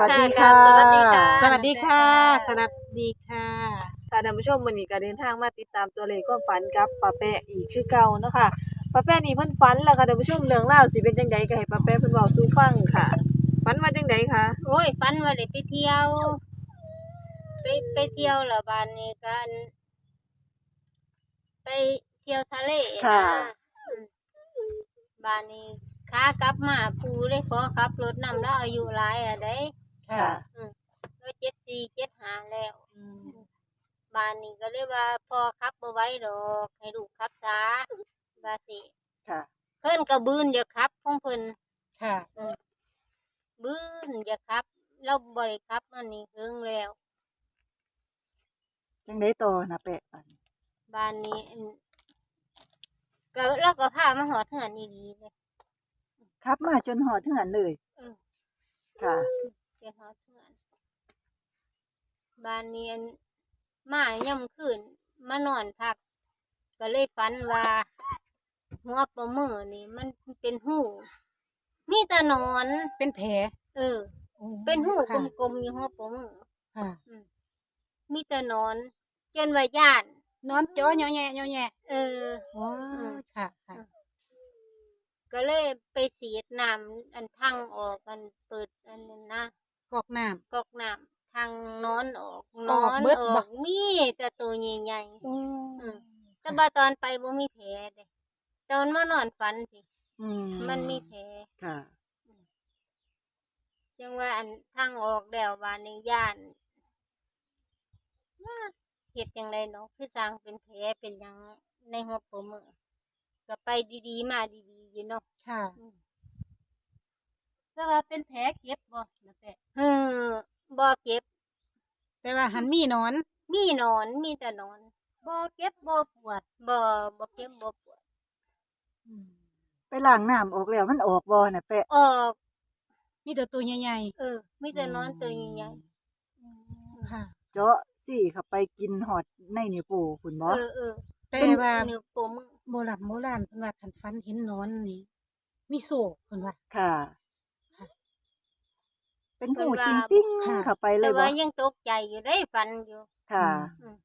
วัสดีค่ะ สวัสดีค่ะ สวัสดีค่ะ สวัสดีค่ะค่ะท่านผู้ชมวันนี้ก็เดินทางมาติดตามตัวเลขความฝันกับป้าแปะอีกคือเก่าเนาะค่ะป้าแปะนี่เพิ่นฝันแล้วค่ะท่านผู้ชมเรื่องราวสิเป็นจังไดก็ให้ป้าแปะเพิ่นเว้าสู่ฟังค่ะฝันว่าจังไดคะโอ้ยฝันว่าได้ไปเที่ยว ไปไปเที่ยวแล้วบ้านนี้กันไปเที่ยวทะเลค่ะนอืมบ้านนี้ขากลับมาปูเลยขอขับรถนำแล้วอายุหลายอะได้ ค่ะก็เจ็ดสี่เจ็ดหาแล้วบ้านนี้ก็เลยว่าพอขับบ่ไหว้ดอกให้ลูกขับช้าบาสิค่ะ เพิ่นก็บืนอย่าขับของเพิ่นค่ะ บืนอย่าขับเราบ่ได้ขับมันนี่ถึงแล้ว จังได้ต่อนะแปะบัดนี้บ้านนี้อั่นก็เราก็พามาหอดเหือนดีๆเลย ครับมาจนหอดเถื่อนเลย เออ ค่ะ เจ้าหอดเหือนบ้านนี้อั่นมาย่ำคืนมานอนพัก ก็เลยฝันว่า หัวปลามือนี่มันเป็นหูมีแต่หนอน เป็นแผลเออเป็นหูค่ะกลมๆอยู่หัวปลามือค่ะมีแต่หนอนจนว่าย่าน นอนจ้อเนาะแย่เนาะแย่เออว้าค่ะค่ะ ก็เลยไปสีดน้ำอันทางออกกันเปิดอันนั้นนะ กอกน้กอกน้ำทางนอนออกนอออกนเบิดอบ่ อกมีแต่ตัวใหญ่ำโอ้ๆอืม แต่ว่าตอนไปบ่มีแผลเด้ตอนมานอนฝันสิอืมมันมีแผลค่ะ จังว่าอันทางออกแล้วว่าในย่านว่าเฮ็ดจังไดเนาะคือสร้างเป็นแผลเป็นหยังในหัวโปมือก็ไปดีๆมาดีๆอยู่เนาะค่ะ แต่ว่าเป็นแผลเก็บบ่นะแปะเออบ่เก็บ แต่ว่าหันมีหนอน มีหนอนมีแต่หนอนบ่เก็บบ่ปวดบ่บ่เก็บบ่ปวดไปล้างน้ำออกแล้วมันออกบ่นะแปะออกมีแต่ตัวใหญ่เออมีแต่หนอนตัวใหญ่ๆค่ะเจาะสี่เข้าไปกินหอดในนิ้วโป้คุณๆบ่ เออเออแต่ว่านิ้วโปมือโบราณโบราณเพิ่นว่าคันฟันเห็นหนอนนี่ มีโศกเพิ่นว่าค่ะค่ะ เป็นหูจริงปิ้งค่ะ เข้าไปเลแต่ยบ่ว่ายังตกใจอยู่ได้ฟันอยู่ค่ะ อืม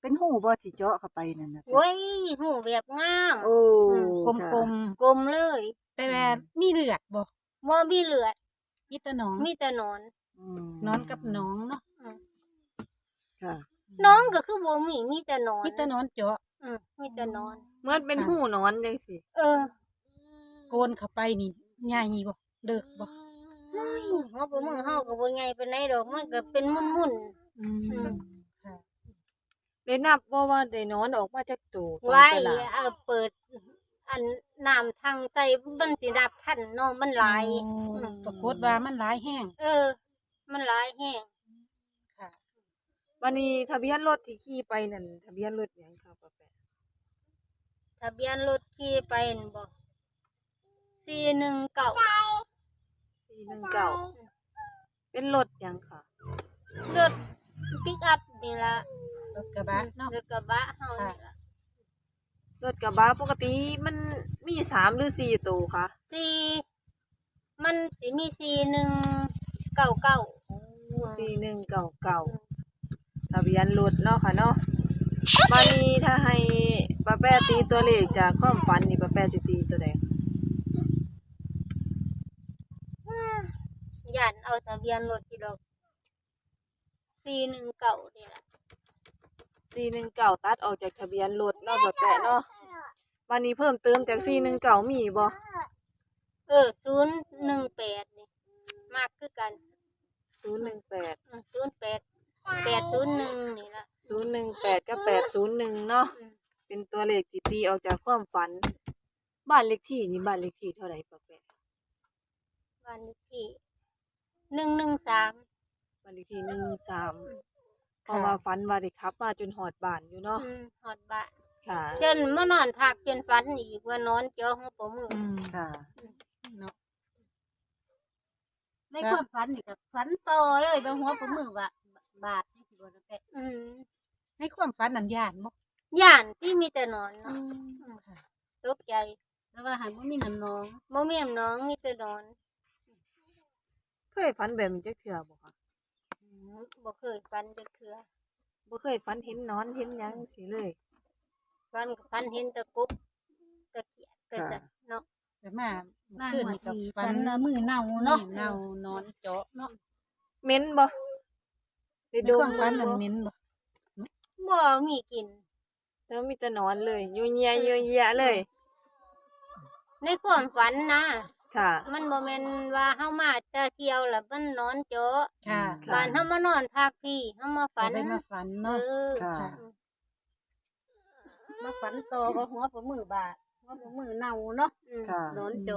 เป็นหูบ่ที่เจาะเข้าไปนั่นนะแปะโอ้ยหูแบบงาม โอ้กลมค่ะกลมกลมเลยๆแต่ว่ามีเลือดบ่บ่มีเลือดมีแต่หนองมีแต่หนอน อืมนอนกับหนองเนาะค่ะ น้องก็คือบ่มีมีแต่หนอนมีแต่หนอนเจาะอืมมีแต่หนอน เหมือนเป็นหูนอนจังซี่เออ โกนเข้าไปนี่ใหญ่บ่เลิกบ่ หัวโปมือเฮาก็บ่ใหญ่ปานใดดอกมันก็เป็นมุ่นอืมอืมค่ะได้นับบ่ว่าได้นอนออกมาจากตูตอนๆไว้แต่ละเอาเปิด อันน้ำทางใส่มันสิรับทันเนาะมันหลาย โอ้อืม ปรากฏว่ามันหลายแห้งเออ มันหลายแห้งค่ะวันนี้ทะเบียนรถที่ขี่ไปนั่นทะเบียนรถหยังครับป้าแปะทะเบียนรถขี่ไปนั่นบ่ สี่หนึ่งเก้า419เป็นรถหยังค่ะ รถปิกอัพนี่ละรถกระบะเนาะรถกระบะเฮานี่ละรถกระบะปกติมันมีสามหรือสี่ตัวคะสี่มันสิมีสี่หนึ่งเก้าเก้าสี่หนึ่งเก่าเก่าทะเบียนรถเนาะค่ะเนาะวันนี้ถ้าให้ป้าแป้ตีตัวเลขจากความฝันนี่ป้าแป้สิตีตัวใด ย่านเอาทะเบียนรถที่ดอกสี่หนึ่งเก้านี่ละสี่หนึ่งเก่าตัดออกจากทะเบียนรถเนาะป้าแป้เนาะวันนี้เพิ่มเติมจากสี่หนึ่งเก่ามีบ่เออศูนย์หนึ่งแปดนี่มากคือกันศูนย์หนึ่งแปดศูนย์แปดแปดศูนย์หนึ่งนี่ละศูนย์หนึ่งแปดกับแปดศูนย์หนึ่งเนาะอืมเป็นตัวเลขที่ตีออกจากความฝัน บ้านเลขที่นี่บ้านเลขที่เท่าไหร่ป้าแป้บ้านเลขที่ หนึ่งหนึ่งสามบ้านเลขที่หนึ่งสามเพราะว่าฝันว่าได้ขับมาจนหอดบ้านอยู่เนาะอืมหอดบ้านค่ะจนมานอนพักจนฝันอีกว่านอนเจอหัวปมืออืมค่ะ เนาะในความฝันนี่ก็ฝันต่อเลยบางหัวประมือว่าบาทนี่สิบ่ได้แปะอืมในความฝันนันย่านบ่ย่านที่มีแต่นอนเนาะค่ะตกใจแต่ว่าหายบ่มีน้ำนองบ่มีน้ำน้องมีแต่นอน เคยฝันแบบนี้จักเทื่อบ่คะอืมบ่เคยฟันจักเทื่อบ่เคยฝันเห็นหนอนเห็นหยังสิเลย ฟันก็ฟันเห็นแตะกบตะเกียบก็ซะเนาะ แต่มานั่เมื่งอคืนมานี่ก็ทีฝัฟันนว่ามือเน่าเนาะเนาะเน่านอนเจาะเนาะเหม็นบ่ได้ในดคมวามฝันมันบ่เหม็นบ่บ่มีกิน แล้วมีแต่หนอนเลยยัวเยียยัวเยียเลย ในความฝันนะ ค่ะ มันบ่แม่นว่าเฮามาแต่เที่ยวแล้วมันนอนเจาะค่ะค่ะ บ้านเฮามานอนพักพี่เฮามาฝัฝันนได้มาฝันเอเนาะ อค่ะมาฝันต่อก็หัวปลามือบาดหัวปลามือเน่าเนาะอืมค่ะนอนโจ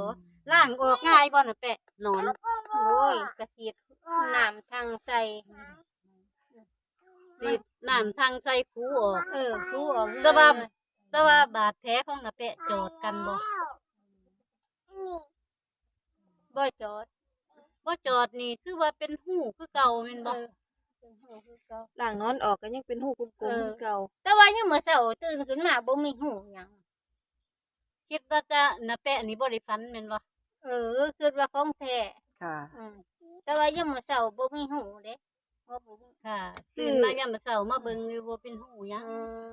ล่างออกง่ายบ่น่ะแปะนอนโอ้ยกระสีดน้ำทางใส่ สิน้ำทางใจคูออก เออครูออกจะว่าแต่ว่าบาดแผลของน่ะแปะจอดกันบ่ บ่จอดบ่จอดนี่คือว่าเป็นหูคือเก่าแม่นเอบ่อเป็นหูคือเก่าล่างนอนออกก็ยังเป็นหูกลมๆเออคือเก่า แต่ว่ายังมื้อเช้าตื่นขึ้นมาบ่มีหูหยังคิดว่าจะน่ะแปะนี่บ่ได้ฝันแม่นบ่เออคิดว่าของแท้ค่ะ อืมแต่ว่ายังมื้อเช้าบ่มีหูเด้บ่บ่มีค่ะตื่นมายามมื้อเช้ามาเบิ่งอยู่บ่เป็นหูหยังอืม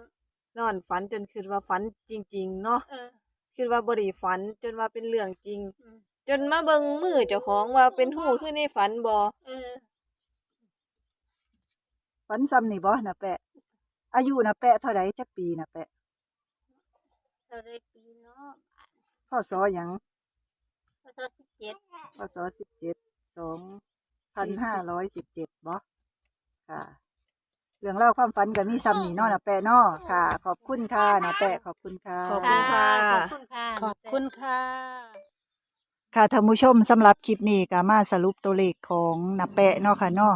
นอนฝันจนคิดว่าฝันจริง ๆ เนาะเออ คิดว่าบ่ได้ฝันจนว่าเป็นเรื่องจริง อืม จนมาเบิ่งมือเจ้าของว่าเป็นหูคือในฝันบ่เออฝันซ้ำนี่บ่น่ะแปะ อายุน่ะแปะเท่าใดจักปีน่ะแปะเท่าไรปีเนาะพศหยังพศ17พศสิบเจ็ดสองพันห้าร้อยสิบเจ็ดบ่ค่ะ เรื่องเล่าวความฝันก็มีซ้ำนี่เนาะน่ะแปะเนาะค่ะ ขอบคุณค่ะน่ะแปะขอบคุณค่ะ ขอบคุณค่ะ ขอบคุณค่ะ ขอบคุณค่ะ ค่ะท่านผู้ชมสำหรับคลิปนี้ก็มาสรุปตัวเลขของนาแปะเนาะค่ะเนาะ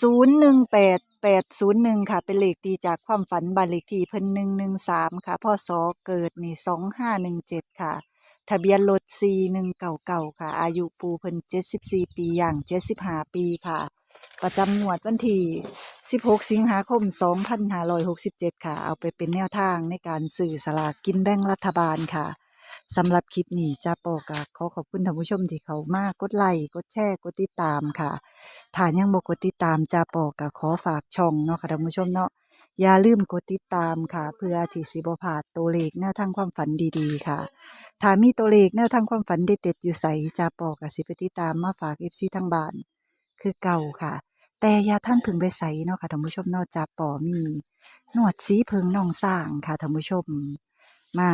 ศูนย์หนึ่งแปดแปดศูนย์หนึ่งค่ะ เป็นเลขตีจากความฝันบ้านเลขที่เพิ่นหนึ่งหนึ่งสามค่ะพ่อสอเกิดนี่สองห้าหนึ่งเจ็ดค่ะ ทะเบียนรถสี่หนึ่งเก่าเก่าค่ะ อายุปูเพิ่นเจ็ดสิบสี่ปีอย่างเจ็ดสิบห้าปีค่ะ ประจำงวดวันที่สิบหกสิงหาคมสองพันห้าร้อยหกสิบเจ็ดค่ะ เอาไปเป็นแนวทางในการสื่อสลากกินแบ่งรัฐบาลค่ะ สำหรับคลิปนี้จ้าปอกะขอขอบคุณท่านผู้ชมที่เขามากกดไลค์กดแชร์กดติดตามค่ะถ้ายังบ่กดติดตามจ้าปอกะขอฝากช่องเนาะค่ะท่านผู้ชมเนาะอย่าลืมกดติดตามค่ะ เพื่อที่สิบ่พลาดตัวเลขแนวทางความฝันดีๆ ค่ะ ถ้ามีตัวเลขแนวทางความฝันเด็ดๆอยู่ใสจ้าปอกะสิไปติดตามมาฝาก FC ทางบ้าน คือเก่าค่ะ แต่อย่าท่านพึงไปใส่เนาะค่ะท่านผู้ชมเนาะจ้าปอมีหนวดสีเพิงน่องสร้างค่ะท่านผู้ชม มา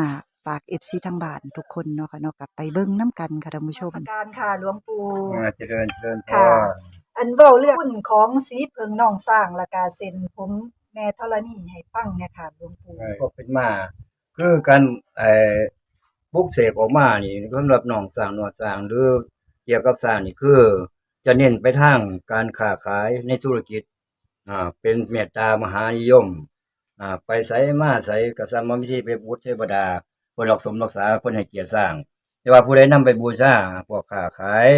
ฝากเอฟซีทางบ้านทุกคนเนาะค่ะเนาะกลับไปเบิ้งน้ำกันค่ะท่านผู้ชมการค่ะหลวงปู่ อ่าเจริญเจริญพค่ะรอันเว้าเรื่องหุ้นของสีเพิงน้องสร้างและกาเซ็นผมแม่ธรณีให้ฟังเนี่ยค่ะหลวงปู่ ก็เป็นมา คือการไอ้บุกเสกออกมานี่สำหรับน้องสร้างหนวดสร้างหรือเกี่ยวกับสร้างนี่คือ จะเน้นไปทางการค้าขายในธุรกิจอ่าเป็นเมตตามหานิยมอ่าไปใส่มาใส่กษัตริย์มิธีไปบูชเทวดา เพิ่นรักสมรักษาเพิ่นให้เกียรติสร้าง แต่ว่าผู้ใดนำไปบูชาพวกค้าขาย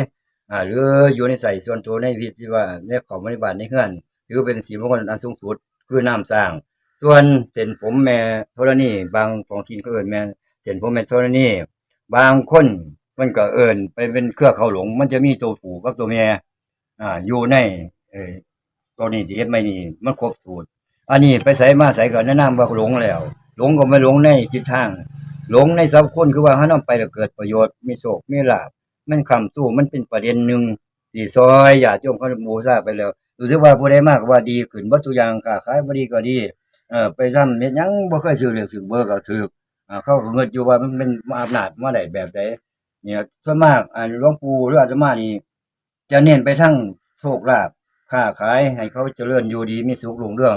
อ่าหรืออยู่ในใส่ส่วนตัวในวิธีว่าในของบริบาลในเฮือนหรือเป็นสีมงคลอันสูงสุดคือน้ำสร้าง ส่วนเส้นผมแม่ธรณีบางของทีนก็เอินแม่เส้นผมแม่ธรณีบางคนมันก็เอินไปเป็นเครือเขาหลง มันจะมีตัวผูกับตัวแม่อ่าอยู่ในเออตัวนี้ที่เฮ็ดไม่นี่มันครบสูตรอันนี้ไปใส่มาใส่ก็แนะนำว่าหลงแล้ว หลงก็ไม่หลงในจิตทาง หลงในสัพคนคือว่าถ้านำไปแล้วเกิดประโยชน์มีโชคมีลาภมันคำสู้มันเป็นประเด็นหนึ่งที่ซอยญาติโยมเขาบูชาไปแล้วรู้สึกว่าผู้ใดมากก็ว่าดีขึ้นวัตถุกอย่างค้าขายบ่ดีก็ดีเออไปทำเฮ็ดหยังบ่เคยซื้อเลือกซื้อเบอร์ก็ถูกอ่าเขาก็เงินอยู่ว่ามันเป็นอำนาจมาได้แบบใดเนี่ยส่วนมากอ่าหลวงปู่หรืออาตมานี่จะเน้นไปทั้งโชคลาภค้าขายให้เขาเจริญอยู่ดีมีสุขรุ่งเรื่อง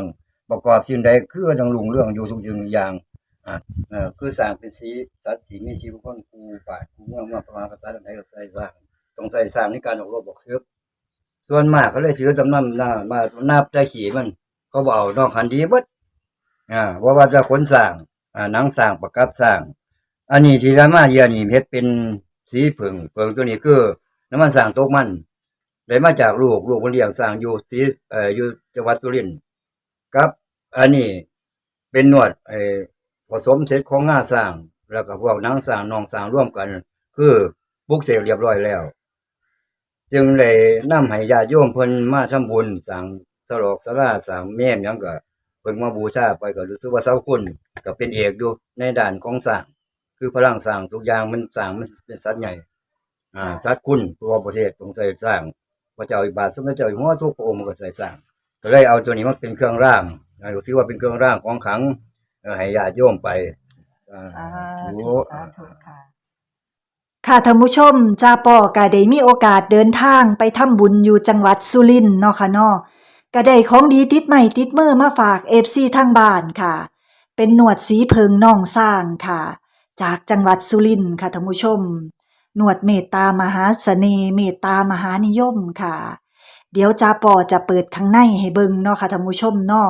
ประกอบสิ่งใดคือต้องรุ่งเรื่องอยู่ทุกสิ่งทุกอย่าง เออคือสร้างเป็นสีสัตว์สีมีชีวิตคนกูป่ากูเมืองมาประมาณภาษาใดก็ใส่สร้างต้องใส่สร้างในการออกรบบอกซื้อส่วนมากเขาเลยถือจำนำหน้ามานับได้ขี่มันเขาบเอานอกคันดีบดอ่าว่าว่าจะขนสร้างอ่านังสร้างประกับสร้าง อันนี้ที่รามาเยียนี่เพชรเป็นสีเผิงเผิงตัวนี้คือน้ำมันสร้างตกมันได้มาจากลูกลูกคนเลี้ยงสร้างอยู่สีเอ่ออยู่จังหวัดสุรินทร์ครับ อันนี้เป็นนวดเอ่อ ผสมเสร็จของง่าสร้าง แล้วก็พวกนังสร้างนองสร้างร่วมกัน คือปุกเสกเรียบร้อยแล้ว จึงได้นำให้ญาติโยมเพิ่นมาทำบุญสร้างสลอกสลาสร้างเมนยังก็เพิ่นมาบูชาไปก็รู้สึกว่าเสาคุณก็เป็นเอกอยู่ในด้านของสร้าง คือพลังสร้างทุกอย่างมันสร้างมันเป็นสัตว์ใหญ่ อ่าสัตว์คุณตัวประเทศต้องใส่สร้างพระเจ้าอิบาทสมเด็จเจ้าอยู่หัวทุกพระองค์มันก็ใส่สร้างก็เลยเอาตัวนี้มาเป็นเครื่องร่างนะถือว่าเป็นเครื่องร่างของขัง ให้ญาติโยมไปอ่าสาโอ้ธุสาธุค่ะค่ะท่านผู้ชมจ้าปอก็ได้มีโอกาสเดินทางไปทำบุญอยู่จังหวัดสุรินทร์เนาะค่ะเนาะก็ได้ของดีติดใหม่ติดมือมาฝาก FC ทางบ้านค่ะ เป็นหนวดสีเพิงน่องสร้างค่ะ จากจังหวัดสุรินทร์ค่ะท่านผู้ชม หนวดเมตตามหาเสน่ห์เมตตามหานิยมค่ะ เดี๋ยวจ้าปอจะเปิดข้างในให้เบิ่งเนาะค่ะท่านผู้ชมเนาะ